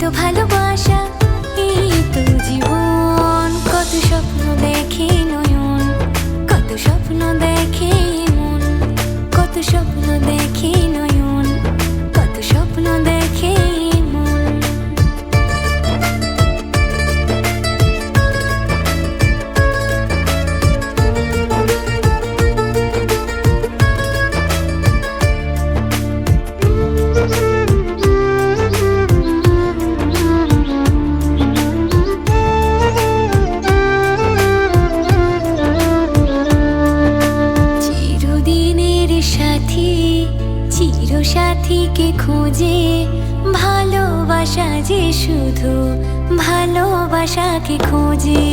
তো ভালোবাসা এই তো জীবন। কত স্বপ্ন দেখে নয়ন কত স্বপ্ন দেখে সাথী চির সাথীকে খুঁজে ভালোবাসা যে শুধু ভালোবাসাকে খোঁজে।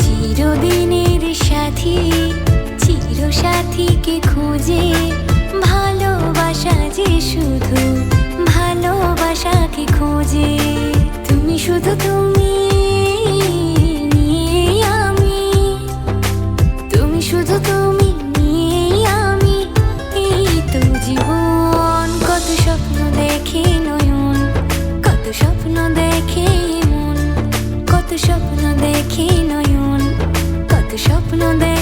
চিরদিনের সাথী চির সাথীকে খুঁজে ভালোবাসা যে শুধু ভালোবাসাকে খোঁজে। তুমি শুধু তুমি স্বপ্ন দেখি নয়ন কত স্বপ্ন দেখে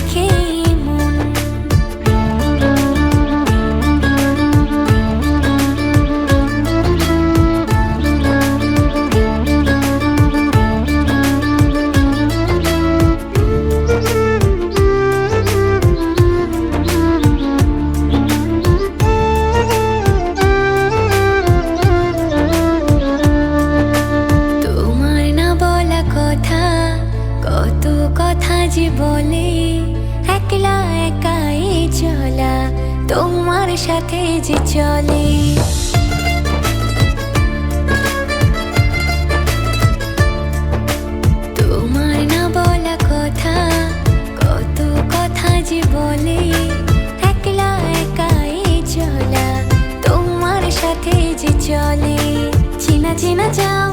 যে বলে একলা একাই চলা, তোমার সাথে যে চলে। তোমার না বলা কথা, কত কথা চলা, তোমার চলে। চিনা চিনা যাওয়া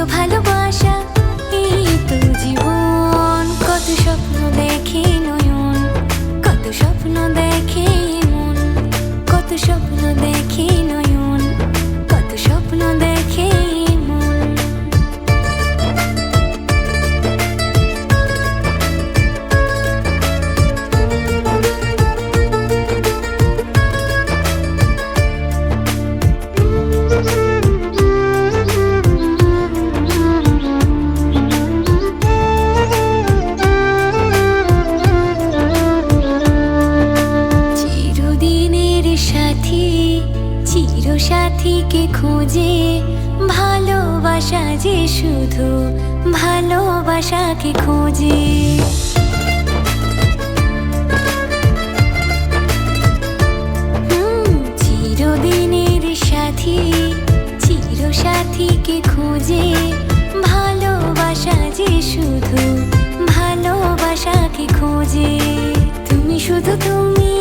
তো ভালোবাসা। এই তো জীবন, কত স্বপ্ন দেখে নয়ন, কত স্বপ্ন দেখি মন, কত স্বপ্ন দেখে সাথী চির সাথীকে খুঁজে, ভালোবাসা যে শুধু ভালোবাসাকে খোঁজে। চিরদিনের সাথী চির সাথীকে খুঁজে, ভালোবাসা যে শুধু ভালোবাসাকে খোঁজে। তুমি শুধু তুমি